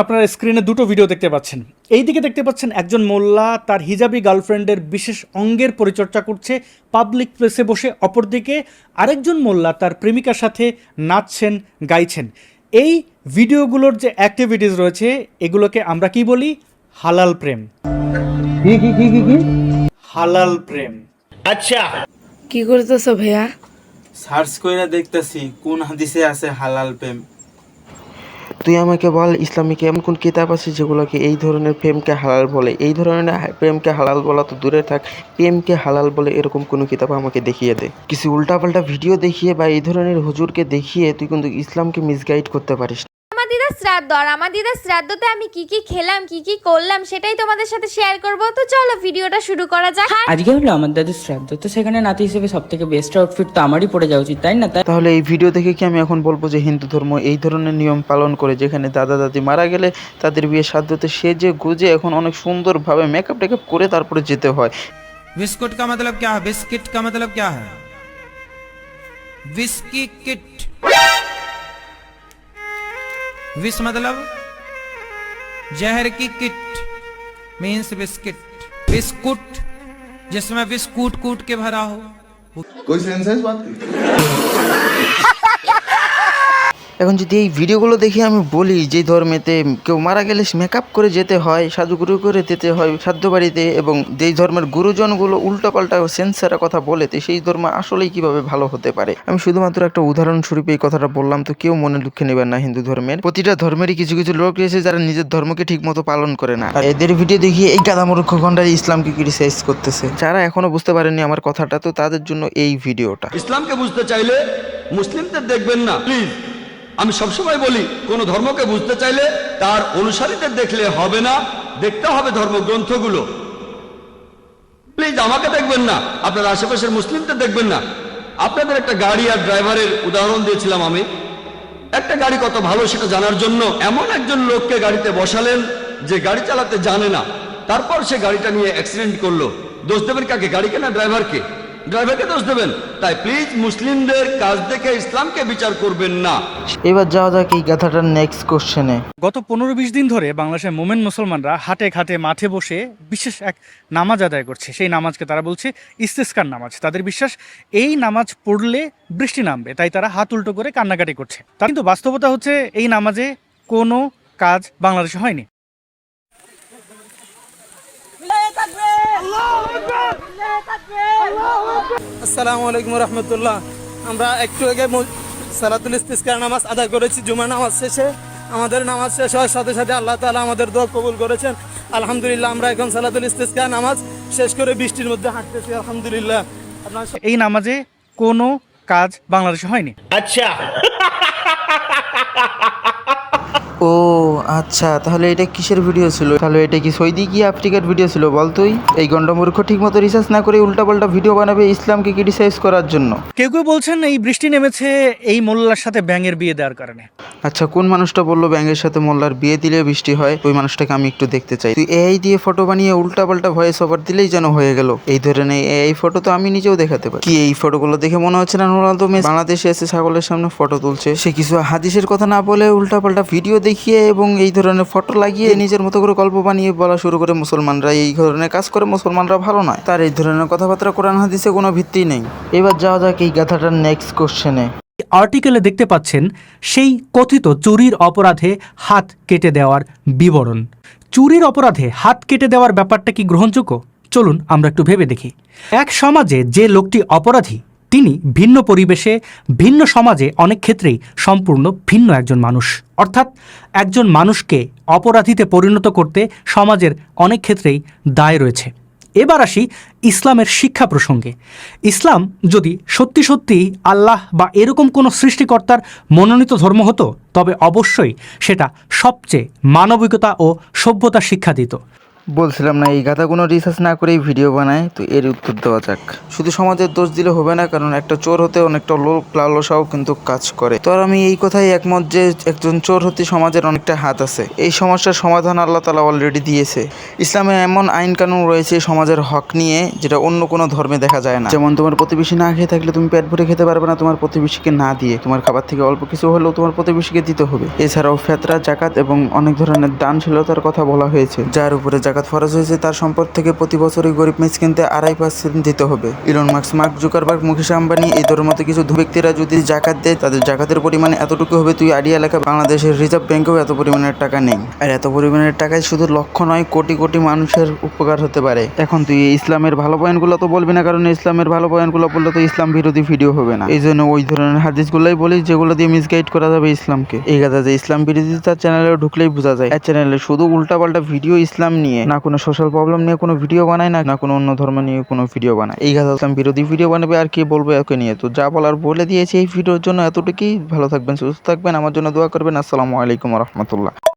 আপনারা স্ক্রিনে দুটো ভিডিও দেখতে পাচ্ছেন। এই দিকে দেখতে পাচ্ছেন একজন মোল্লা তার হিজাবি গার্লফ্রেন্ডের বিশেষ অঙ্গের পরিচর্যা করছে। পাবলিক প্লেসে বসে অপরদিকে আরেকজন মোল্লা তার প্রেমিকার সাথে নাচছেন গাইছেন। এই ভিডিওগুলোর যে অ্যাক্টিভিটিস রয়েছে এগুলোকে আমরা কি বলি? হালাল প্রেম। কি কি কি কি কি? হালাল প্রেম। আচ্ছা। কি করতেছো ভাইয়া? সার্চ করে দেখতেছি কোন হাদিসে আছে হালাল প্রেম। তুই আমাকে বল, ইসলামিক এমন কোন কিতাব আছে যেগুলোকে এই ধরনের প্রেমকে হালাল বলে? এই ধরনের প্রেমকে হালাল বলা তো দূরে থাক, প্রেমকে হালাল বলে এরকম কোনো কিতাব আমাকে দেখিয়ে দে। কিছু উল্টাপাল্টা ভিডিও দেখিয়ে বা এই ধরনের হুজুরকে দেখিয়ে তুই কিন্তু ইসলামকে মিসগাইড করতে পারিস দিদা শ্রাদ্ধ আর আমার দিদা শ্রাদ্ধতে আমি কি কি খেলাম কি কি করলাম সেটাই তোমাদের সাথে শেয়ার করব। তো চলো ভিডিওটা শুরু করা যাক। হ্যাঁ। আজকে হলো আমার দাদুর শ্রাদ্ধ তো সেখানে নাতি হিসেবে সব থেকে বেস্ট আউটফিট তো আমারই পরে যাওয়া উচিত তাই না তাই? তাহলে এই ভিডিও দেখে কি আমি এখন বলব যে হিন্দু ধর্ম এই ধরনের নিয়ম পালন করে যেখানে দাদা দাদি মারা গেলে তাদের বিয়ে শ্রাদ্ধতে সেজে গুজে এখন অনেক সুন্দরভাবে মেকআপ টেকআপ করে তারপরে যেতে হয়। বিস্কুট কা মতলব ক্যা বিস্কিট কা মতলব কি হ্যাঁ বিস্কি কিট विस मतलब जहर की किट मीन्स बिस्किट। बिस्कुट, जिसमें बिस्कुट कूट के भरा हो कोई सेंस है इस बात की? এখন যদি এই ভিডিওগুলো দেখে আমি বলি যে ধর্মেতে কেউ মারা গেলে মেকআপ করে যেতে হয় সাজুগুরু করে যেতে হয়, সাধ্য বাড়িতে এবং যেই ধর্মের গুরুজনগুলো উল্টোপাল্টা সেন্সারা কথা বলে, তো সেই ধর্ম আসলেই কীভাবে ভালো হতে পারে? আমি শুধুমাত্র একটা উদাহরণস্বরূপ এই কথাটা বললাম, তো কেউ মনে দুঃখে নেবেন না হিন্দু ধর্মের। প্রতিটা ধর্মেরই কিছু কিছু লোক রয়েছে যারা নিজের ধর্মকে ঠিক মতো পালন করে না। আর এদের ভিডিও দেখিয়ে এই গাদামূর্খ গন্ডারি ইসলামকে ক্রিটিসাইজ করতেছে। যারা এখনও বুঝতে পারেনি আমার কথাটা, তো তাদের জন্য এই ভিডিওটা ইসলামকে বুঝতে চাইলে মুসলিমদের দেখবেন না প্লিজ আমি সবসময় বলি, কোনো ধর্মকে বুঝতে চাইলে তার অনুসারীদের দেখলে হবে না, দেখতে হবে ধর্মগ্রন্থগুলো। প্লিজ আমাকে দেখবেন না, আপনার আশেপাশের মুসলিমদের দেখবেন না। আপনাদের একটা গাড়ি আর ড্রাইভারের উদাহরণ দিয়েছিলাম আমি। একটা গাড়ি কত ভালো সেটা জানার জন্য এমন একজন লোককে গাড়িতে বসালেন যে গাড়ি চালাতে জানে না। তারপর সে গাড়িটা নিয়ে অ্যাক্সিডেন্ট করল। দোষ দেবেন কাকে? গাড়িকে না ড্রাইভারকে? ড্রাইভারকে দোষ দেবেন। তাই প্লিজ মুসলিমদের কাজ দেখে ইসলামকে বিচার করবেন না। এবার যাওয়া যাক এই গাথাটার নেক্সট কোশ্চেনে গত পনেরো বিশ দিন ধরে বাংলাদেশের মোমেন মুসলমানরা হাটে ঘাটে মাঠে বসে বিশেষ এক নামাজ আদায় করছে। সেই নামাজকে তারা বলছে ইস্তেস্কার নামাজ। তাদের বিশ্বাস এই নামাজ পড়লে বৃষ্টি নামবে তাই তারা হাত উল্টো করে কান্নাকাটি করছে। তার কিন্তু বাস্তবতা হচ্ছে এই নামাজে কোনো কাজ বাংলাদেশে হয়নি। আসসালামু আলাইকুম রহমতুল্লাহ। আমরা একটু আগে সালাতুল ইস্তিস্কার নামাজ আদায় করেছি জুমা নামাজ শেষে। আমাদের নামাজ শেষ হওয়ার সাথে সাথে আল্লাহ তাআলা আমাদের দোয়া কবুল করেছেন। আলহামদুলিল্লাহ আমরা এখন সালাতুল ইস্তিস্কার নামাজ শেষ করে বৃষ্টির মধ্যে হাঁটতেছি আলহামদুলিল্লাহ। আপনার এই নামাজে কোনো কাজ বাংলাদেশে হয়নি। ও আচ্ছা তাহলে এটা কিসের ভিডিও ছিল? তাহলে এটা কি সৌদি কি আফ্রিকার ভিডিও ছিল বল তুই? এই গন্ডমূর্খ ঠিক মতো রিসার্চ না করে উল্টাপাল্টা ভিডিও বানাবে ইসলামকে ক্রিটিসাইজ করার জন্য? কেউ কেউ বলছেন এই বৃষ্টি নেমেছে এই মোল্লার সাথে ব্যাঙের বিয়ে দেওয়ার কারণে। আচ্ছা কোন মানুষটা বলল ব্যাঙের সাথে মোল্লার বিয়ে দিলে বৃষ্টি হয়? ওই মানুষটাকে আমি একটু দেখতে চাই। তুই এআই দিয়ে ফটো বানিয়ে উল্টাপাল্টা ভয়েস ওভার দিলেই যেন হয়ে গেল। এই ধরনের এই ফটো তো আমি নিজেও দেখাতে পারি। কি এই ফটোগুলো দেখে মনে হচ্ছে না রোনালদো মেসি? বাংলাদেশে এসে ছাগলের সামনে ফটো তুলছে। সে কিছু হাদিসের কথা না বলে উল্টাপাল্টা ভিডিও দেখিয়ে এবং এই ধরনের ফটো লাগিয়ে নিজের মতো করে গল্প বানিয়ে বলা শুরু করে মুসলমানরা। এই ধরনের কাজ করে মুসলমানরা ভালো নয়। তার এই ধরনের কথাবার্তা কোরআন হাদিসে কোনো ভিত্তি নেই। এবার যাওয়া যাক এই গাথাটার নেক্সট কোশ্চেনে আর্টিকেলে দেখতে পাচ্ছেন সেই কথিত চুরির অপরাধে হাত কেটে দেওয়ার বিবরণ। চুরির অপরাধে হাত কেটে দেওয়ার ব্যাপারটা কি গ্রহণযোগ্য? চলুন আমরা একটু ভেবে দেখি। এক সমাজে যে লোকটি অপরাধী তিনি ভিন্ন পরিবেশে, ভিন্ন সমাজে অনেক ক্ষেত্রেই সম্পূর্ণ ভিন্ন একজন মানুষ। অর্থাৎ একজন মানুষকে অপরাধীতে পরিণত করতে সমাজের অনেক ক্ষেত্রেই দায় রয়েছে। এবার আসি ইসলামের শিক্ষা প্রসঙ্গে। ইসলাম যদি সত্যি সত্যি আল্লাহ বা এরকম কোনো সৃষ্টিকর্তার মনোনীত ধর্ম হতো, তবে অবশ্যই সেটা সবচেয়ে মানবিকতা ও সভ্যতা শিক্ষা দিত। বলছিলাম না, এই গাধা কোনো রিসার্চ না করেই ভিডিও বানায়, তো এর উত্তর দেওয়া যাক। শুধু সমাজের দোষ দিলে হবে না, কারণ একটা চোর হতে অনেকটা লোক লালসাও কিন্তু কাজ করে। তো আমি এই কথাই একমত যে একজন চোর হতে সমাজের অনেকটা হাত আছে। এই সমস্যার সমাধান আল্লাহ তালা অলরেডি দিয়েছে। ইসলামে এমন আইন কানুন রয়েছে সমাজের হক নিয়ে, যেটা অন্য কোনো ধর্মে দেখা যায় না। যেমন তোমার প্রতিবেশী না খেয়ে থাকলে তুমি পেট ভরে খেতে পারবে না, তোমার প্রতিবেশীকে না দিয়ে। তোমার খাবার থেকে অল্প কিছু হলেও তোমার প্রতিবেশীকে দিতে হবে। এছাড়াও ফেতরা, জাকাত এবং অনেক ধরনের দানশীলতার কথা বলা হয়েছে, যার উপরে জাকাত ফরজ হয়েছে, তার সম্পদ থেকে প্রতি বছরই গরিব মিসকিনতে আড়াই পার্সেন্ট দিতে হবে। Elon Musk Mark Zuckerberg, Mukesh Ambani, এই ধরনের মতো কিছু ব্যক্তিরা যদি জাকাত দেয়, তাদের জাকাতের পরিমাণে এতটুকু হবে। তুই আড়িয়া এলাকা বাংলাদেশের রিজার্ভ ব্যাংকেও এত পরিমাণের টাকা নেই। আর এত পরিমাণের টাকায় শুধু লক্ষ নয়, কোটি কোটি মানুষের উপকার হতে পারে। এখন তুই ইসলামের ভালো পয়েন্টগুলো তো বলবি না, কারণ ইসলামের ভালো পয়েন্টগুলো বললে তো ইসলাম বিরোধী ভিডিও হবে না। এই জন্য ওই ধরনের হাদিসগুলোই বলিস যেগুলো দিয়ে মিসগাইড করা যাবে ইসলামকে। এই কথা যে ইসলাম বিরোধী, তার চ্যানেলে ঢুকলেই বোঝা যায়। এই চ্যানেলে শুধু উল্টাপাল্টা ভিডিও ইসলাম নিয়ে। না কোনো সোশ্যাল প্রবলেম নিয়ে কোনো ভিডিও বানায় না না কোনো অন্য ধর্ম নিয়ে কোনো ভিডিও বানায়। এই কথা আমি বিরোধী ভিডিও বানাবে, আর কি বলব একে নিয়ে? তো যা বলার বলে দিয়েছি এই ভিডিওর জন্য এতটুকুই। ভালো থাকবেন, সুস্থ থাকবেন, আমার জন্য দোয়া করবেন। আসসালামু আলাইকুম রহমতুল্লাহ।